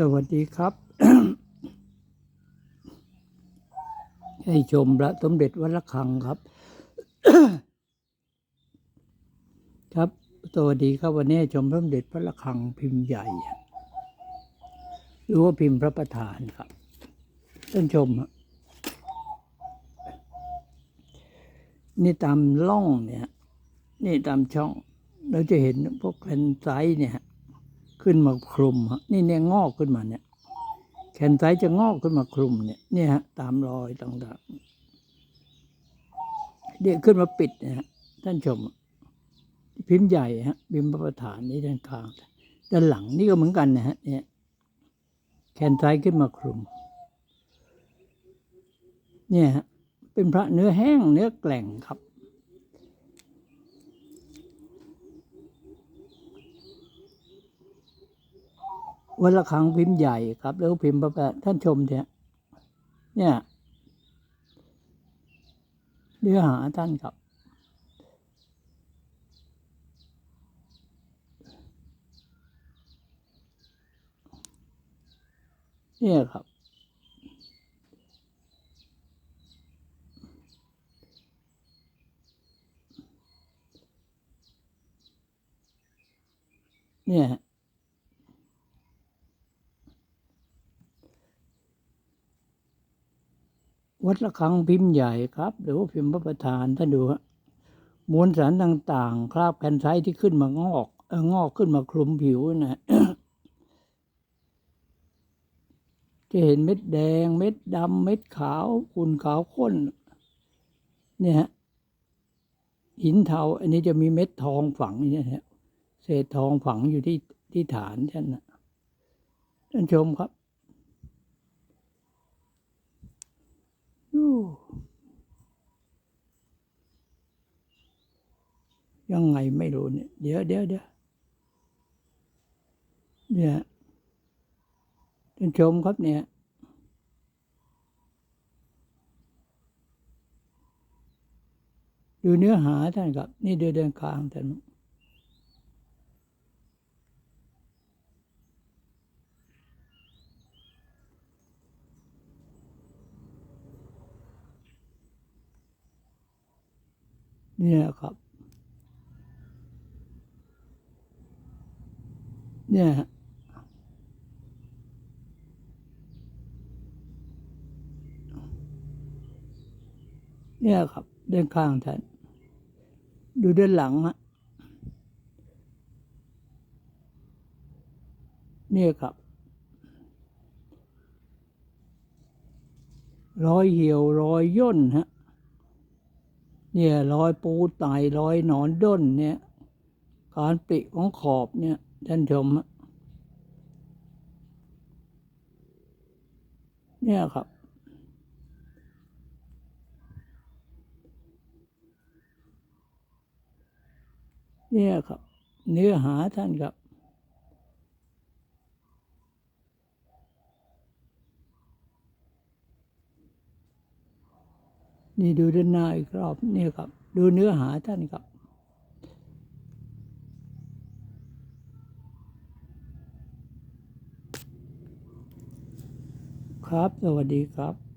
สวัสดีครับ ให้ชมพระสมเด็จวัดระฆังครับ ครับสวัสดีครับวันนี้ชมพระสมเด็จพระระฆังพิมพ์ใหญ่ หรือว่าพิมพ์พระประธานครับท่านชมฮะนี่ตามล่องเนี่ย นี่ตามช่อง เราจะเห็นพวกแผ่นไซส์เนี่ย ขึ้นมาคลุมนี่เนี่ยงอกขึ้นมาเนี่ย แขนซ้ายจะงอกขึ้นมาคลุมเนี่ยเนี่ยฮะตามรอยต่างๆเดี๋ยวขึ้นมาปิดนะฮะท่านชม พิมพ์ใหญ่ฮะพิมพ์พระประธานนี่ด้านข้างด้านหลังนี่ก็เหมือนกันนะฮะเนี่ยแขนซ้ายขึ้นมาคลุม เนี่ยฮะเป็นพระเนื้อแห้งเนื้อแกล่งครับ วันละครั้งพิมพ์ใหญ่ครับ แล้วพิมพ์ประกาศท่านชมเนี่ยเนี่ยเนื้อหาท่านครับเนี่ยครับ เนี่ย วัดระฆังพิมพ์ใหญ่ครับ หรือว่าพิมพ์พระประธานท่านดูฮะมวลสารต่างๆ คราบแผ่นไซที่ขึ้นมางอกเองอกขึ้นมาคลุมผิวนะจะเห็นเม็ดแดง เม็ดดำเม็ดขาวขุ่นขาวข้น เนี่ยฮะหินเทา อันนี้จะมีเม็ดทองฝังเนี่ยฮะเศษทองฝังอยู่ที่ที่ฐานท่านนะท่านชมครับ อู้ ยังไงไม่รู้เนี่ยเดี๋ยวเดี๋ยวเดี๋ยวเนี่ยท่านชมครับเนี่ย ดูเนื้อหาท่านครับ นี่เดินเดินคางท่านเนี่ยครับ เนี่ยเนี่ยครับเดินข้างท่าน ดูด้านหลังฮะเนี่ยครับรอยเหี่ยวรอยย่นฮะ เนี่ยรอยปูไตรอยหนอนด้นเนี่ย การปริของขอบเนี่ย ท่านชมฮะเนี่ยครับเนี่ยครับ เนื้อหาท่านครับ นี่ดูด้านหน้าอีกรอบเนี่ยครับ ดูเนื้อหาท่านครับ ครับ สวัสดีครับ